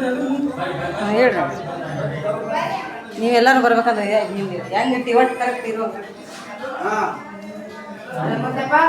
ಹಾಂ ಹೇಳ್ರಿ. ನೀವೆಲ್ಲರೂ ಬರ್ಬೇಕಂದ್ರೆ ನೀವು ಹೆಂಗೆ ಒಟ್ಟು ಕರೆಕ್ಟ್ ಇರೋ ಶಿವಾಯ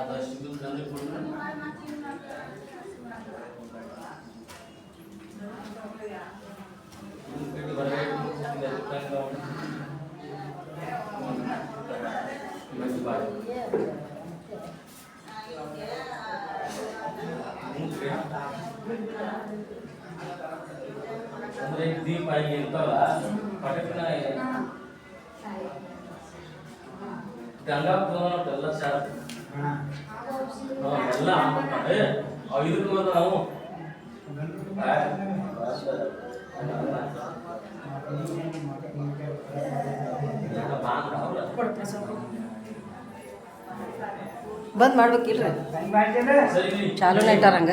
ಅದಷ್ಟು ದುಡ್ಡು ತಂದು ಕೊಡ್ರೆ ಇದು ಬರಬೇಕು, ಇದು ಬರಬೇಕು. ದೀಪ ಅಂದ್ರೆ ಈ ದೀಪ ಈಗ ಇರ್ತಾವಲ್ಲ ಪಟಕ್ನ ಗಂಗಾ ಪೂರ್ಣ ಎಲ್ಲ ಶಾರ್ಟ್ ಬಂದ ಮಾಡ್ಬೇಕಿಲ್ರಿ? ಚಾಲು ನೈಟಾರಂಗ